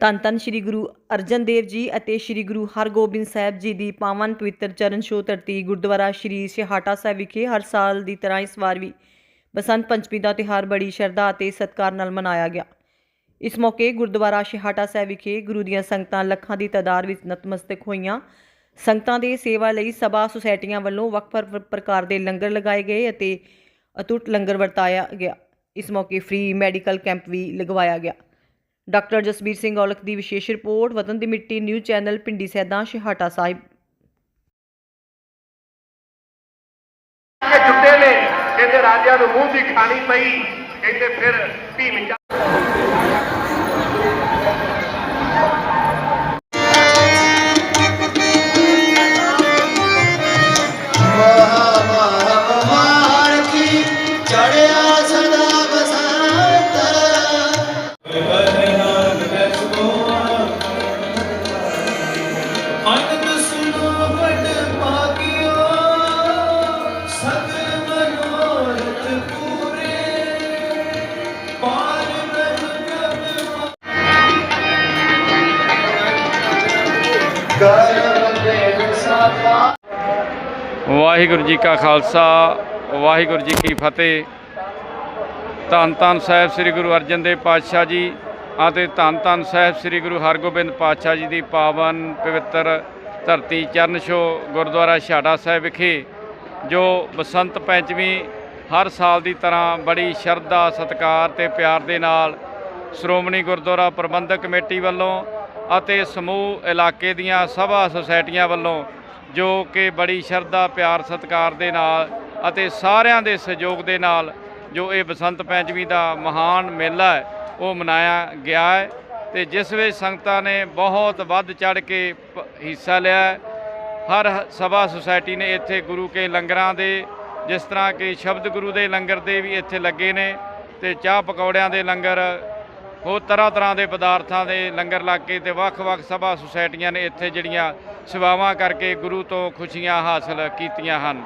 ਧੰਨ ਧੰਨ ਸ੍ਰੀ ਗੁਰੂ ਅਰਜਨ ਦੇਵ ਜੀ ਅਤੇ ਸ੍ਰੀ ਗੁਰੂ ਹਰਗੋਬਿੰਦ ਸਾਹਿਬ ਜੀ ਦੀ ਪਾਵਨ ਪਵਿੱਤਰ ਚਰਨ ਛੋਹ ਧਰਤੀ ਗੁਰਦੁਆਰਾ ਸ੍ਰੀ ਸਿਹਾਟਾ ਸਾਹਿਬ ਵਿਖੇ ਹਰ ਸਾਲ ਦੀ ਤਰ੍ਹਾਂ ਇਸ ਵਾਰ ਵੀ ਬਸੰਤ ਪੰਚਮੀ ਦਾ ਤਿਉਹਾਰ ਬੜੀ ਸ਼ਰਧਾ ਅਤੇ ਸਤਿਕਾਰ ਨਾਲ ਮਨਾਇਆ ਗਿਆ। ਇਸ ਮੌਕੇ ਗੁਰਦੁਆਰਾ ਸ਼ਿਹਾਟਾ ਸਾਹਿਬ ਵਿਖੇ ਗੁਰੂ ਦੀਆਂ ਸੰਗਤਾਂ ਲੱਖਾਂ ਦੀ ਤਾਦਾਦ ਵਿੱਚ ਨਤਮਸਤਕ ਹੋਈਆਂ। ਸੰਗਤਾਂ ਦੇ ਸੇਵਾ ਲਈ ਸਭਾ ਸੁਸਾਇਟੀਆਂ ਵੱਲੋਂ ਵੱਖ-ਵੱਖ ਪ੍ਰਕਾਰ ਦੇ ਲੰਗਰ ਲਗਾਏ ਗਏ ਅਤੇ ਅਟੁੱਟ ਲੰਗਰ ਵਰਤਾਇਆ ਗਿਆ। ਇਸ ਮੌਕੇ ਫ੍ਰੀ ਮੈਡੀਕਲ ਕੈਂਪ ਵੀ ਲਗਵਾਇਆ ਗਿਆ। ਡਾਕਟਰ ਜਸਬੀਰ ਸਿੰਘ ਔਲਖ ਦੀ ਵਿਸ਼ੇਸ਼ ਰਿਪੋਰਟ, ਵਤਨ ਦੀ ਮਿੱਟੀ, ਨਿਊਜ਼ ਚੈਨਲ ਪਿੰਡੀ ਸੈਦਾ, ਸ਼ਿਹਾਟਾ ਸਾਹਿਬ। ਜੁੱਤੇ ਨੇ ਕਹਿੰਦੇ ਰਾਜਿਆਂ ਨੂੰ ਮੂੰਹ ਦੀ ਖਾਣੀ ਪਈ ਕਹਿੰਦੇ ਫਿਰ ਭੀਮ ਵਾਹਿਗੁਰੂ ਜੀ ਕਾ ਖਾਲਸਾ, ਵਾਹਿਗੁਰੂ ਜੀ ਕੀ ਫਤਿਹ। ਧੰਨ ਧੰਨ ਸਾਹਿਬ ਸ੍ਰੀ ਗੁਰੂ ਅਰਜਨ ਦੇਵ ਪਾਤਸ਼ਾਹ ਜੀ ਅਤੇ ਧੰਨ ਧੰਨ ਸਾਹਿਬ ਸ੍ਰੀ ਗੁਰੂ ਹਰਗੋਬਿੰਦ ਪਾਤਸ਼ਾਹ ਜੀ ਦੀ ਪਾਵਨ ਪਵਿੱਤਰ ਧਰਤੀ ਚਰਨ ਛੋਹ ਗੁਰਦੁਆਰਾ ਛਾੜਾ ਸਾਹਿਬ ਵਿਖੇ, ਜੋ ਬਸੰਤ ਪੰਚਮੀ ਹਰ ਸਾਲ ਦੀ ਤਰ੍ਹਾਂ ਬੜੀ ਸ਼ਰਧਾ, ਸਤਿਕਾਰ ਤੇ ਪਿਆਰ ਦੇ ਨਾਲ ਸ਼੍ਰੋਮਣੀ ਗੁਰਦੁਆਰਾ ਪ੍ਰਬੰਧਕ ਕਮੇਟੀ ਵੱਲੋਂ ਅਤੇ ਸਮੂਹ ਇਲਾਕੇ ਦੀਆਂ ਸਭਾ ਸੁਸਾਇਟੀਆਂ ਵੱਲੋਂ, ਜੋ ਕਿ ਬੜੀ ਸ਼ਰਧਾ, ਪਿਆਰ, ਸਤਿਕਾਰ ਦੇ ਨਾਲ ਅਤੇ ਸਾਰਿਆਂ ਦੇ ਸਹਿਯੋਗ ਦੇ ਨਾਲ ਜੋ ਇਹ ਬਸੰਤ ਪੰਚਮੀ ਦਾ ਮਹਾਨ ਮੇਲਾ ਹੈ ਉਹ ਮਨਾਇਆ ਗਿਆ ਹੈ ਤੇ ਜਿਸ ਵਿੱਚ ਸੰਗਤਾਂ ਨੇ ਬਹੁਤ ਵੱਧ ਚੜ ਕੇ ਪ- ਹਿੱਸਾ ਲਿਆ ਹਰ ਸਭਾ ਸੁਸਾਇਟੀ ਨੇ ਇੱਥੇ ਗੁਰੂ ਕੇ ਲੰਗਰਾਂ ਦੇ, ਜਿਸ ਤਰ੍ਹਾਂ ਕਿ ਸ਼ਬਦ ਗੁਰੂ ਦੇ ਲੰਗਰ ਦੇ ਵੀ ਇੱਥੇ ਲੱਗੇ ਨੇ ਤੇ ਚਾਹ ਪਕੌੜਿਆਂ ਦੇ ਲੰਗਰ, ਹੋਰ ਤਰ੍ਹਾਂ ਤਰ੍ਹਾਂ ਦੇ ਪਦਾਰਥਾਂ ਦੇ ਲੰਗਰ ਲੱਗ ਕੇ ਤੇ ਵੱਖ-ਵੱਖ ਸਭਾ ਸੁਸਾਇਟੀਆਂ ਨੇ ਇੱਥੇ ਜਿਹੜੀਆਂ ਸੇਵਾਵਾਂ ਕਰਕੇ ਗੁਰੂ ਤੋਂ ਖੁਸ਼ੀਆਂ ਹਾਸਲ ਕੀਤੀਆਂ ਹਨ।